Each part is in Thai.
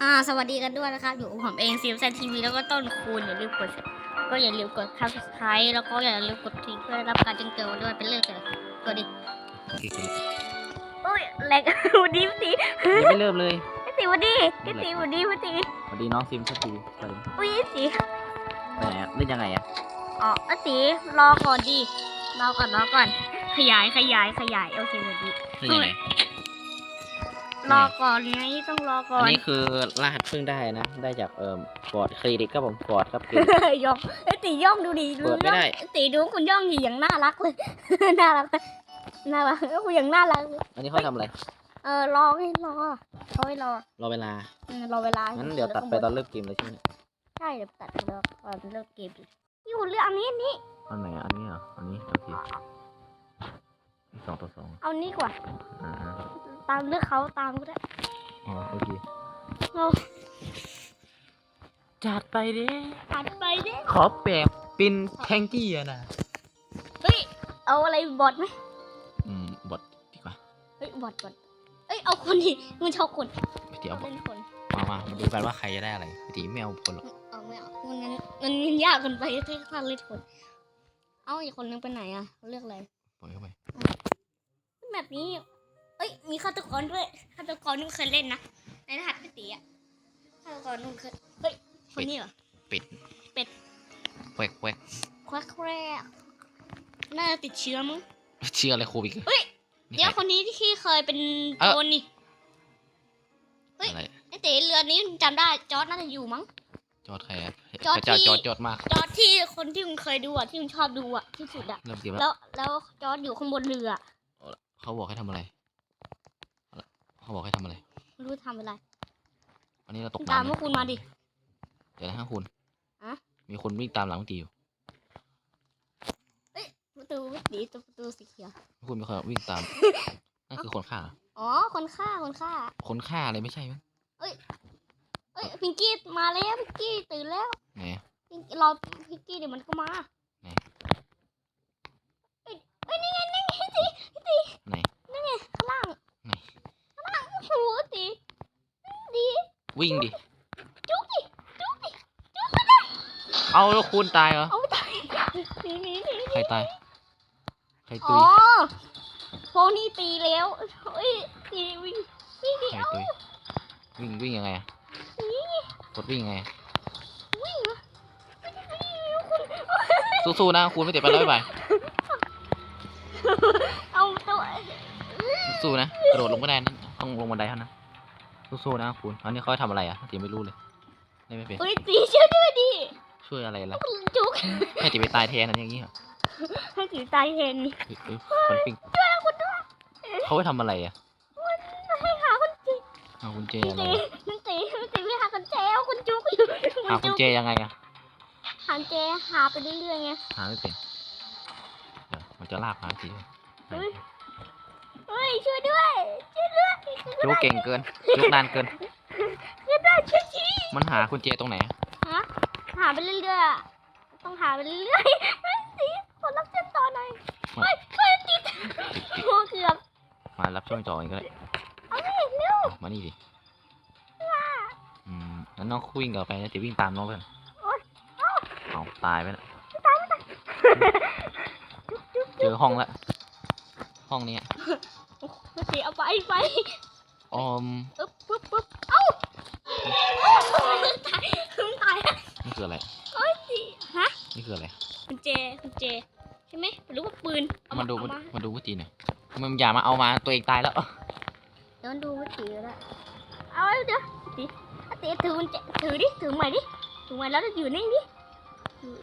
อ่าสวัสดีกันด้วยนะครับ อยู่กับผมเองซิมแซนทีวีแล้วก็ต้นคูณอย่าลืมกด ก็อย่าลืมกด subscribe แล้วก็อย่าลืมกดทิ้งเพื่อรับการแจ้งเตือนมาด้วยเป็นเรื่องเลยกดดิโอเคครับโอ้ยแหลกวันดีวันดียังไม่เริ่มเลยพี่ตีวันดีพี่ตีวันดีวันดีสวัสดีน้องซิมสักทีสวัสดีอุ้ยตีไหนอะเล่นยังไงอะอ๋ออะตีรอก่อนดีรอก่อนรอก่อน ขยายขยายขยายโอเควันดีเล่นยังไง รอก่อนไงต้องรอก่ออันนนี้คือรหัสเพิ่งได้นะ ได้จากเอ่อฟอร์ดเครดิตครับผมฟอร์ดครับเครดิตย่องไอ้ตีย่องดูดิเปิดไม่ได้ ย่องตีดูคุณย่องอยู่อย่างน่ารักเลย น่ารักน่ารักคุณอย่างน่ารักเลยอันนี้เขาทำอะไร เออรอให้รอรอให้รอรอเวลาเออรอเวลางั้นเดี๋ยวตัดไปตอนเลิกเกมเลยใช่ไหมใช่เดี๋ยวตัดไปตอนเลิกเกมดิพี่คุณเลือกอันนี้อันนี้อันไหนอะอันนี้เหรออันนี้โอเคสองต่อสองเอานี้กว่าอ่า ตามเลือกเขาตามก็ได้อ๋อโอเคเอาจัดไปดิตัดไปดิขอแบบเป็นแทงกี้อะนะเฮ้ยเอาอะไรบอทไหมอืมบทดีกว่าเฮ้ยบอทบอทเอ้ยเอาคนดิมันชอบคนพี่ตีเอาบทเป็นคนมามามาดูกันว่าใครจะได้อะไรพี่ตีไม่เอาคนหรอกเอาไม่เอามันงั้นมันมันยากเกินไปที่ข้าเลือกคน เอาอีกคนนึงไปไหนอะเขาเลือกอะไรปล่อยเข้าไปแบบนี้ เอ้ย มีฆาตกรด้วยฆาตกรนุ่นเคยเล่นนะ ในรหัสพี่ตีอะฆาตกรนุ่นเคย เฮ้ย คนนี้เหรอปิดเป็ดแวกแวกควักแรกน่าจะติดเชื้อมั้งเชื่ออะไรโควิดเฮ้ย นี่เดี๋ยวใคร คนนี้ที่เคยเป็นเอ้า โจรนี่ เฮ้ย อะไรไอเต๋เรือนี้จำได้ จอร์ดน่าจะอยู่มั้ง จอดใครอะจอร์จจอดที่ จอดจอดมากจอร์ดที่คนที่มึงเคยดูอะที่มึงชอบดูอะที่สุดอะเริ่มเกมแล้วแล้วแล้วจอร์ดอยู่ข้างบนเรือ เขาบอกให้ทำอะไรเอาละ เขาบอกให้ทำอะไร ไม่รู้ทำอะไรวันนี้เราตกตามน้ำพวกคุณมาดิ เดี๋ยวนะฮะคุณอะ มีคนวิ่งตามหลังตีอยู่ประตูไม่ตีตัวประตูสีเขียว คุณมีคนวิ่งตาม นั่นคือคนฆ่าเหรออ๋อ คนฆ่า คนฆ่า คนฆ่าอะไรไม่ใช่ไหมเอ้ย พิงกี้มาแล้ว พิงกี้ตื่นแล้วไหนอะ พิงรอพิงกี้เดี๋ยวมันก็มาไหน เอ้ยเอ้ยนี่ไงนี่ไงตีไหนข้างล่างไหนข้างล่าง โอ้โหตีดีวิ่งดิ จุกดิจุกดิเอาแล้วคุณตายเหรอ เอาตายหนีหนีหนีใครตาย ใครตุอ๋ย อพวกนี้ตีแล้วเอ้ยตีวิ่งวิ่งดิใครเอาตุย วิ่งวิ่งยังไงอะกดวิ่งยังไงอะวิ่งเหรอคุณสู้ๆนะคุณไม่เจ็บไปแล้วบ๊ายบายเอาตัวสู้นะกระโดดลงไม่ได้นั่น ต้องลงบันไดเท่านั้นสู้ๆนะคุณอันนี้เขาให้ทำอะไรอะตีไม่รู้เลยได้ไม่เป็นเอ้ยตีช่วยด้วยดิช่วยอะไรล่ะจุกให้ตีไปตายแทนอะไรอย่างงี้เหรอให้ตีตายเห็นเฮ้ยเฮ้ยคนปิ้งเขาไว้ทำอะไรอะให้หาคนจีหากุญแจพี่อะไรตีอะพี่ตีพี่ตีไม่หาคนแจวคุณจุกอยู่หากุญแจยังไงอะหาแจหาไปเรื่อยๆไงหาไม่เป็นเดี๋ยวมันจะลากหาทีเฮ้ยเฮ้ยช่วยด้วยช่วยด้วย จุกเก่งเกินจุกนานเกินช่วยด้วยช่วยทีมันหากุญแจตรงไหนอะฮะหาไปเรื่อยๆอะต้องหาไปเรื่อยๆเฮ้ยตีคนรับเส้นต่อหน่อยเฮ้ยเฮ้ยติดโอ้เกือบมารับช่วงจอเองก็ได้เอาดิเร็วมานี่ดิอืมงั้นน้องวิ่งกลับไปนะจะวิ่งตามน้องไปก่อนเอาตายไปแล้วเจอห้องละ ห้องเนี้ยพี่ตีเอาไปไป ออมปึ๊บปึ๊บปึ๊บเอ้าเอ้าตายตายนี่คืออะไรเฮ้ยตีฮะนี่คืออะไรคุณเจคุณเจใช่ไหมหรือว่าปืนเอมาดูเอมาดูวิธีหน่อยทำไมมันอย่ามาเอามาตัวเองตายแล้วเดี๋ยวมันดูวิธีก็ได้เอาเดี๋ยวตีอะตีถือมันเจถือดิถือใหม่ดิถือใหม่แล้วอยู่นิ่งดิถือ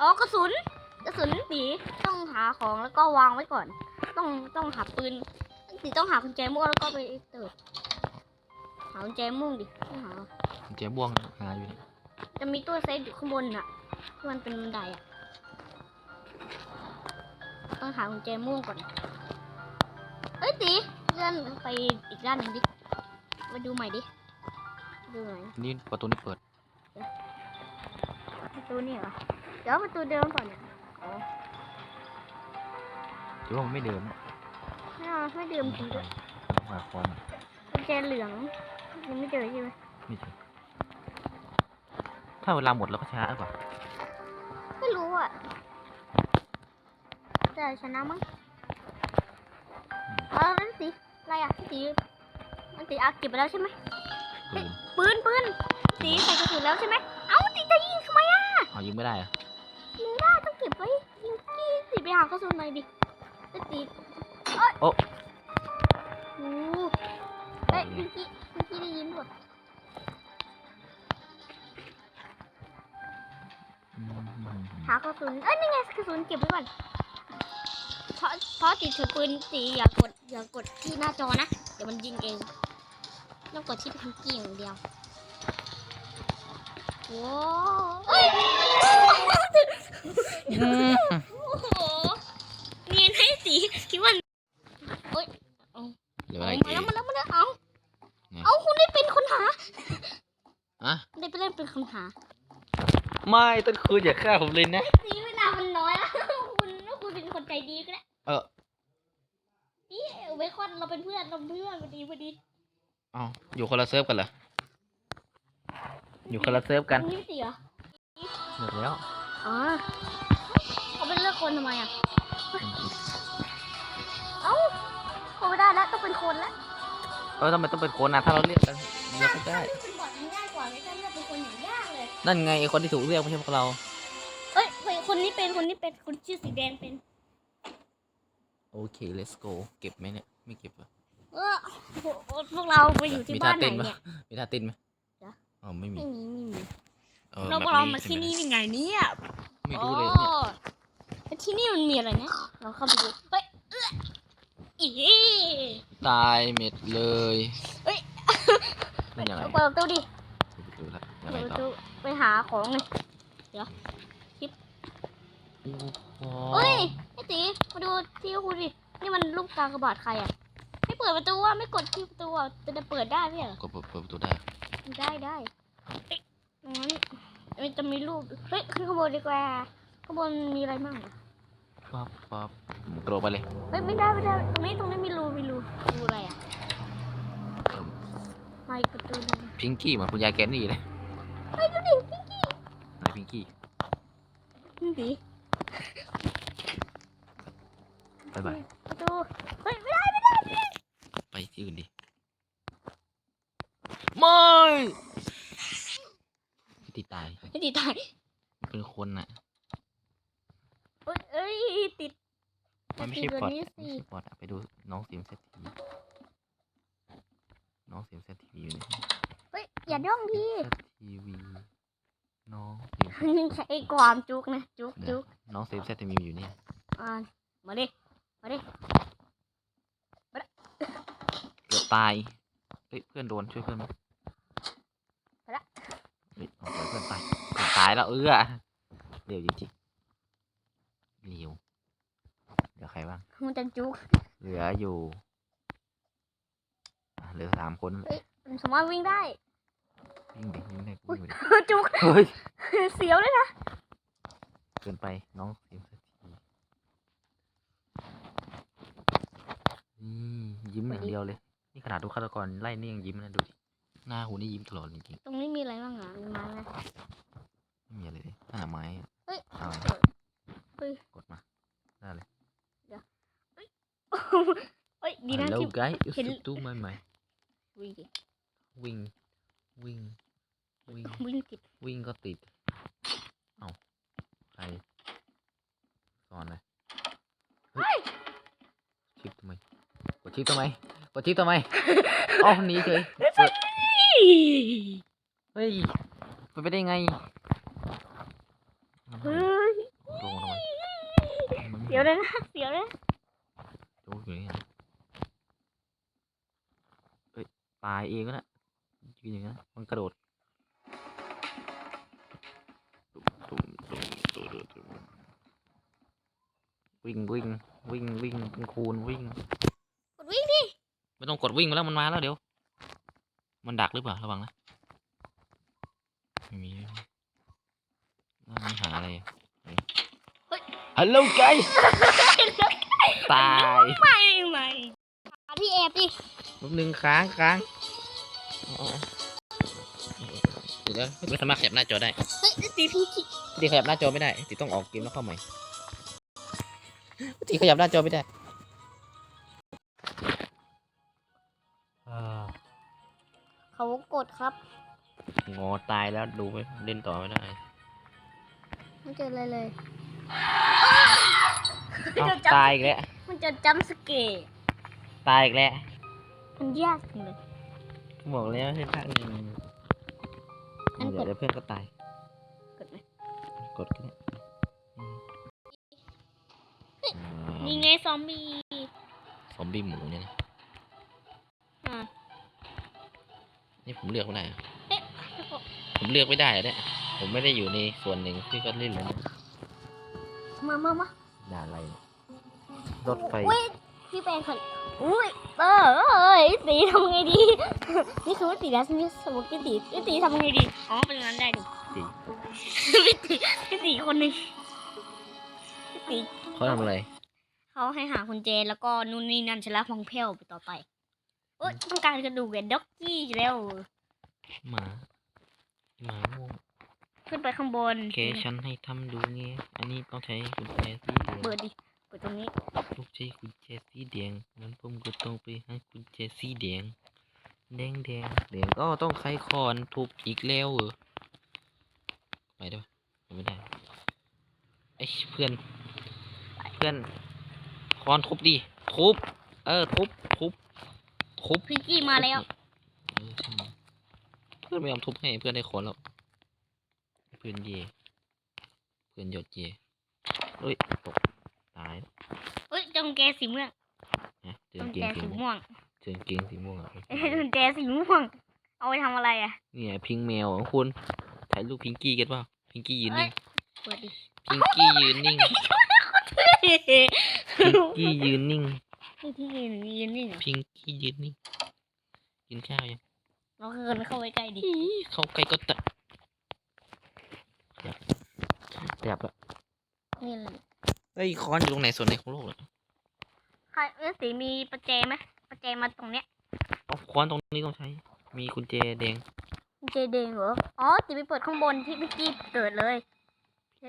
อ๋อกระสุนกระสุนตีต้องหาของแล้วก็วางไว้ก่อน ต้องต้องหาปืน ตีต้องหากุญแจม่วงแล้วก็ไปเติร์ดหากุญแจม่วงดิต้องหากุญแจบ่วงหาอยู่เนี่ยจะมีตู้เซฟอยู่ข้างบนน่ะที่มันเป็นบันไดอะต้องหากุญแจม่วงก่อนเอ้ยตีเลื่อนไปอีกด้านหนึ่งดิมาดูใหม่ดิดูหน่อยนี่ประตูนี่เปิดประตูนี่เหรอเดี๋ยวประตูเดิมก่อนเนี่ยอ๋อถือว่ามันไม่เดินไม่ เอาไม่เดิมจริงด้วยฝากคอนกุญแจเหลืองยังไม่เจอใช่ไหมไม่ถึงถ้าเวลาหมดเราก็ชนะหรือเปล่าไม่รู้อะแต่ชนะมั้งเออนั่นสิอะไรอะพี่ตีมันตีอาเก็บไปแล้วใช่ไหมปืนปืนปืนตีใส่กระสุนแล้วใช่ไหมเอ้าตีจะยิงทำไมอะเอายิงไม่ได้เหรอะยิงได้ต้องเก็บไว้ยิงกี้ตีไปหากระสุนหน่อยดิจะตี เอ้ยโอ้โอ้เฮ้ยพี่กี้พี่กี้ได้ยินหมดอืมหากระสุนเอ้ยนี่ไงกระสุนเก็บไว้ก่อนเพราะเพราะตีถือปืนตีอย่ากดอย่ากดที่หน้าจอนะ เดี๋ยวมันยิงเองต้องกดที่พิงกี้อย่างเดียวโว้เอ้ยอืมโอ้โหเนียนให้สีคิดว่า เหลือ เอา อะไร มา เก๋ แล้วมาแล้วมาแล้วเอา ไง เอาคุณได้เป็นคนหา อะ ได้ไปเล่นเป็นคนหาไม่ต้นคืนอย่าฆ่าผมเลยนะสีเวลามันน้อยแล้ว คุณคุณเป็นคนใจดีก็ได้เออนี่เบคอนเราเป็นเพื่อนเราเป็นเพื่อนพอดีพอดีเอาอยู่คนละเซิร์ฟกันเหรอ อยู่คนละเซิร์ฟกันนี่สีเหรอหมดแล้ว อ๋อเขาเป็นเลือกคนทำไมอะ เอ้าเขาไม่ได้แล้วต้องเป็นคนแล้วเออทำไมต้องเป็นคนนะถ้าเราเรียกกันเรียกไม่ได้ นั่นไงไอคนที่ถูกเรียกไม่ใช่พวกเรา เอ้ยเฮ้ยคนนี้เป็นคนนี้เป็นคนชื่อสีแดงเป็น โอเค let's go เก็บไหมเนี่ย ไม่เก็บเหรอเออโอ้โหพวกเราไปอยู่ที่มีบ้าท่านไหนเต้นปะเนี่ย มีท่าเต้นไหมจ๊ะ อ๋อไม่มีไม่มีไม่มีออเราแบบเรามาใช่ที่ไหนี่ยังไงเนี่ยไม่รู้เลยเนี่ยอ๋อแล้วที่นี่มันมีอะไรเนี่ยเราเข้าไปดูเฮ้ยเอื้ออีตายเม็ดเลยเฮ้ย นั่นยังไงเปิดประตูดิดูละยังเปิไงดประต่อตู ไปหาของเลยโอ้โหเฮ้ยไอ้ตีมาดูที่คุณดิ นี่มันรูปกากบาทใครอะ ไม่เปิดประตูอะ ไม่กดที่ประตูอะจะได้เปิดได้ไหมเหรอกดเปิดเปิดประตูได้ ได้ได้เอ้ยงั้นมันจะมีรูป เฮ้ย ขึ้นข้างบนดีกว่า ข้างบนมีอะไรบ้างอะปั๊บปั๊บกระโดดไปเลยเฮ้ยไม่ได้ไม่ได้ตรงนี้ตรงนี้มีรูมีรูรูอะไรอะไม่ประตูดูพิงกี้เหมือนคุณยายแกนนี่เลย เฮ้ยดูดิพิงกี้อะไรพิงกี้พิงกี้บายบายประตูเฮ้ยไม่ได้ไม่ได้ไปที่อื่นดิไม่พี่ติดตายไม่ติดตายเป็นคนน่ะเอ้ยเอ้ยติดมันไม่ใช่ตัวปอดนี้ไม่สิใช่ปอดอะไปดูน้องเสียมเซตทีน้องเสียมเซตทีวีอยู่นี่ เฮ้ยอย่าย่องพี่เซตทีวีน้องเสียมเซตนี่ใช้ความจุกนะจุกเดี๋จุยวกน้องเสียมเซตทีวีอยู่นี่อ่ามาดิมาดิเกือบตายเฮ้ยเพื่อนโดนช่วยเพื่อนไหมไปละ เฮ้ยเอาช่วยเพื่อนตายเพื่อนตายแล้วเอื้อเร็วจริงๆเร็วเหลือใครบ้างมันจะจุกเหลืออยู่อะเหลือสามคน มันสามารถวิ่งได้วิ่งดิวิ่งได้วิ่งดิจุกเฮ้ยเสียวเลยนะเกินไปน้องเสียมสักทีนี่ยิ้มอย่างเดียวเลย นี่ขนาดดูฆาตกรไล่นี่ยังยิ้มนะดูดิหน้าหูนี่ยิ้มตลอดจริงตรงนี้มีอะไรบ้างอะมีไม้ไหมๆไม่มีอะไรเลยหน้าไม้อะเฮ้ยเอาเฮ้ย กดมาได้เลย เฮ้ยดีนะ Hello ที่ guys เห็น YouTube ใหม่ใหม่วิ่งดิ วิ่ง วิ่ง วิ่ง วิ่งติด วิ่งก็ติด เอ้าใครสอนเลยเฮ้ยชิปทำไม กดชิปทำไม กดชิปทำไม เอ้าหนีเฉยเปิดเฮ้ยไปนไปได้ไงเฮ้ยลงทำไมมันไม่เสียวเลยนะเสียวเลยโจ๊กอยู่นี่นะเฮ้ยตายเองก็นะ ยืนอย่างนั้นมันกระโดดตุ้มตุ้มตุ้มตุ้มตุ้มวิ่งวิ่งวิ่งวิ่งเป็นคูณวิ่ง กดวิ่งดิไม่ต้องกดวิ่งมาแล้วมันมาแล้วเดี๋ยว มันดักหรือเปล่าระวังนะไม่มีไม่มีแล้วมันหาอะไรอะฮัลโหลไกตายไม่ไม่หาที่แอบดิแป๊บนึงค้างค้าง อ๋อถูกแล้วไม่สามารถขยับหน้าจอได้เฮ้ยตีพี่กี้ตีขยับหน้าจอไม่ได้ตีต้องออกเกมแล้วเข้าใหม่ตีขยับหน้าจอไม่ได้อ่าเขากดครับงอตายแล้วดูไม่เล่นต่อไม่ได้ ไม่เจออะไรเลยเอ้าตายอีกแล้วมันจะจำสเกตตายอีกแล้วมันยากจังเลย บอกแล้วให้พักหนึ่งงั้นกด เดี๋ยวเพื่อนก็ตาย กดไหมกดก็ได้อืมนี่ไงซอมบี้ซอมบี้หมูเนี่ยนะ อ่านี่ผมเลือกไม่ได้เหรอเอ๊ะผมเลือกไม่ได้เหรอเนี่ย ผมไม่ได้อยู่ในส่วนหนึ่งที่ก็เล่นเลยนะมามามาด่าอะไรเนี่ยรถไฟ อุ้ยพี่แปลงคนอุ้ยเออเอ้ยตีทำไงดี นี่คือว่าตีแล้วนี่สมมติพี่ตีพี่ตีทำไงดีอ๋อเป็นอย่างนั้นได้ดูตีพี่ตีพี่ตีคนหนึ่งพี่ตีเขาทำอะไรเขาให้หาคุณเจนแล้วก็นู่นนี่นั่นชะละพองเพลวไปต่อไปเอ้ยต้องการกระดูกเวนด็อกกี้แล้วหมาหมาม่วงขึ้นไปข้างบนเคฉันให้ทำดูไงอันนี้ต้องใช้กุญแจสีแดงเปิดดิเปิดตรงนี้ลูกใช้กุญแจสีแดงงั้นผมก็ต้องไปให้กุญแจสีแดง แดงแดงแดงก็ต้องใช้คอนทุบอีกแล้วเหรอไปด้วยไปไม่ได้ไอ้ยเพื่อน เพื่อนคอนทุบดิทุบเออทุบทุบทุบพิงกี้มาแล้วเออใช่ไหมเพื่อนไม่ยอมทุบให้เพื่อนได้คอนแล้วเพื่อนเย่เพื่อนหยดเย่เฮ้ยตกตายแล้วเอ้ยจงแกสีม่วงนะเจจองเกแกงสีสีม่วงม่วง เจอเกงสีม่วงอะเอ้ยจงแกสีม่วง เอาไปทำอะไรอะ เนี่ยพิงแมวของคุณถ่ายรูปพิงกี้กันเปล่าพิงกี้ยืนนิ่งเปิดดิพิงกี้ยืนนิ่งพิงกี้ยืนนิ่งนี่ที่ยืนยืนนี่เหรอพิงกี้ยืนนิ่งกินข้าวยังเราเกินเข้าไปใกล้ดิอีเข้าใกล้ก็ตะขยับขยับละนี่เลยเฮ้ยคอนอยู่ตรงไหนส่วนไหนของโลกเหรอใครเอ้ยสีมีประแจไหม ประแจมาตรงเนี้ยเอาคอนตรงนี้ต้องใช้ มีกุญแจแดงเจเดงเหรอ อ๋อตีไปเปิดข้างบนที่พิงกี้เกิดเลย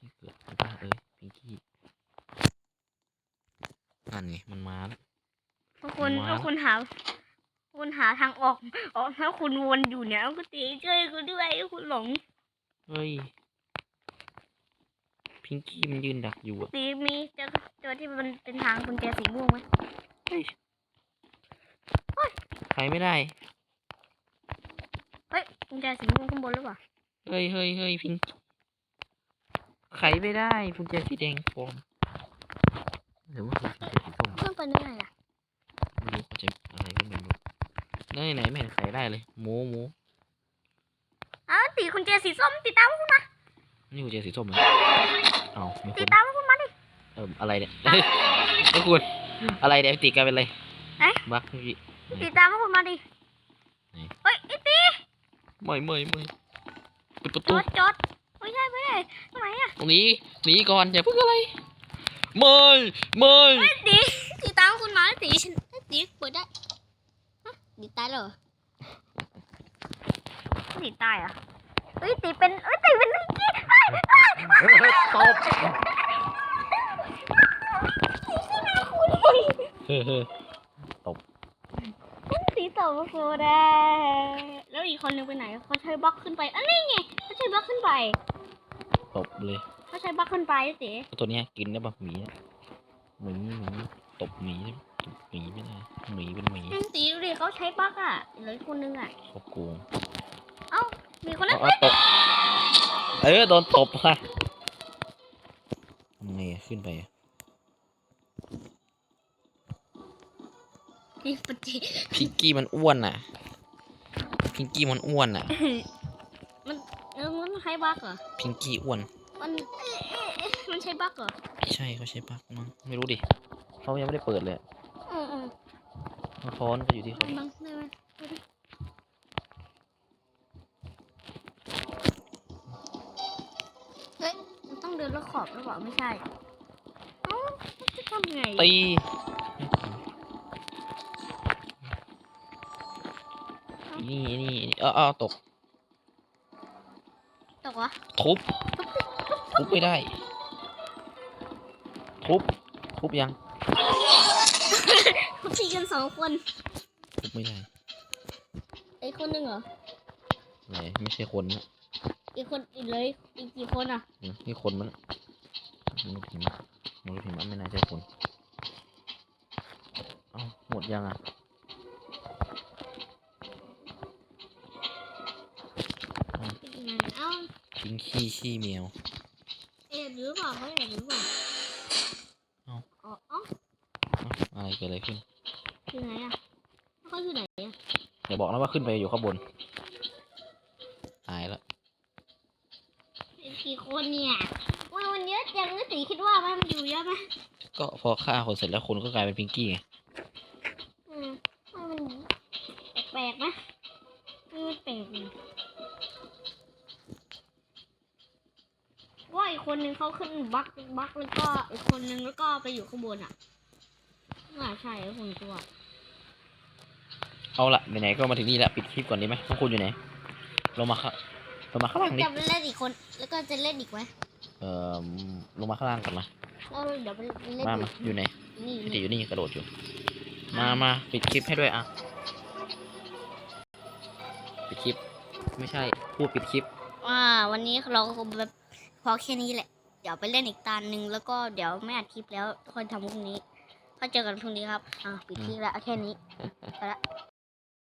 ที่เกิดอะไรบ้าเอ้ยพิงกี้นั่นไงมันมาแล้วถ้าคุณว้าวถ้าคุณหาคุณหาทางออกอ๋อถ้าคุณวนอยู่เนี่ยก็ตีช่วยคุณด้วยคุณหลง เฮ้ย พิงกี้มันยืนดักอยู่อะตีมีเจอเจอที่มันเป็นทางกุญแจสีม่วงไหม เฮ้ยใครไม่ได้ เฮ้ยกุญแจสีม่วงข้างบนหรือเปล่า เฮ้ยเฮ้ยเฮ้ยพิงไขไม่ได้กุญแจสีแดงปลอมหรือว่ากุญแจสีส้มเพิ่มไปได้ไงล่ะไม่รู้เขาจะอะไรก็ไม่รู้ไหนไหนไม่เห็นไขได้เลยหมูหมูอ้าวตีกุญแจสีส้มติดตามคุณมานี่กุญแจสีส้มเหรอเอ้ามีคติดนตามคุณมาดิเอออะไรเนี่ยเฮ้ยไอ้คุณอะไรเนี่ยติกลายเป็นอะไรเอ๊ะบักเมื่อกี้ ติดตามคุณมาดิไหนเฮ้ยไอ้ตีไม่ไม่ไม่ปิดประจตูอดจอดไม่ใช่ไม่ใช่ทำไมอะตรงนี้หนีก่อนอย่าเพิ่งอะไรไม่ไม่ไอ้ตีติดตามคุณมาไอ้ตีฉันไอ้ตีเปิดได้ฮะตีตายเหรอตีตายเหรอะเฮ้ยตีเป็นเฮ้ยตีเป็นนิกกี้เฮ้ยเฮ้ยตบเฮ้ยเฮ้ย ตีต่อมาโฟดาแล้วอีกคนนึงไปไหนเขาใช้บล็อกขึ้นไปอันนี้ไงเขาใช้บล็อกขึ้นไปตบเลยเขาใช้บล็อกขึ้นไปไอ้ตีตัวเนี้ยกินได้ปะหมีอะหมีหมีตบหมีได้ปะตบหมีไม่ได้หมีเป็นหมีไอ้ตีดูดิเขาใช้บล็อกอะเหลืออีกคนนึงอะเขาโกงเอ้ามีคนนั้นเอาเอาตบเออโดนตบค่ะทำไงอะขึ้นไปอะ ปฏิพิงกี้มันอ้วนอะ พิงกี้มันอ้วนอะ มันเออมันใช้บล็อกเหรอ พิงกี้อ้วน มันเอ๊ะเอ๊ะเอ๊ะมันใช้บล็อกเหรอไม่ใช่เขาใช้ปักมั้งไม่รู้ดิเขายังไม่ได้เปิดเลยอะอืมอืมฟอนต์ก็อยู่ที่เขาบังได้ไหมดูดิเฮ้ยมันต้องเดินรอบขอบหรือเปล่าไม่ใช่เอ้าจะทำไงตี นี่นี่เออเออตก ตกวะทุบ ทุบไม่ได้ ทุบ ทุบยังเขาตีกันสองคนทุบไม่ได้ไอ้คนหนึ่งเหรอ ไหนไม่ใช่คนนะอีกคนอีกเลยอีกกี่คนอะอืมนี่คนมั้งมนุษย์หิมะมนุษย์หิมะไม่น่าใช่คน เอ้าหมดยังอะ ทิ้งขี้ขี้แมว เอ็ดหรือเปล่าเขาเอ็ดหรือเปล่าเอ้า อ๋อเอ้าเอ้าอะไรเกิดอะไรขึ้นอยู่ไหนอะเขาอยู่ไหนอะอย่าบอกนะว่าขึ้นไปอยู่ข้างบน ตายแล้วอีกกี่คนเนี่ยว่ามันเยอะจังนะตีคิดว่ามันอยู่เยอะไหมก็พอฆ่าคนเสร็จแล้วคนก็กลายเป็นพิงกี้ไงอืมว่ามันแปลกๆนะมันแปลกดี ว่าอีกคนนึงเขาขึ้นบักบักแล้วก็อีกคนนึงแล้วก็ไปอยู่ข้างบนอะว่าใช่แล้วคนตัว เอาละไหนๆก็มาถึงนี่ละปิดคลิปก่อนดีไหมทุกคนอยู่ไหนลงมาข้างลงมาข้างล่างดิจะไปเล่นอีกคนแล้วก็จะเล่นอีกไหมเอ่อลงมาข้างล่างก่อนมาแล้วเดี๋ยวไปเล่นมาอีมากอยู่ไหนนี่พี่ตินี่อยู่นี่กระโดดอยู่ มามาปิดคลิปให้ด้วยอะปิดคลิป ไม่ใช่พูดปิดคลิปอ่าวันนี้เราก็แบบ พอแค่นี้แหละ เดี๋ยวไปเล่นอีกตาหนึ่งแล้วก็เดี๋ยวไม่อัดคลิปแล้วค่อยทำพรุ่งนี้ก็เจอกันพรุ่งนี้ครับ อ่าปิดคลิปแล้วเอาแค่นี้ไปละ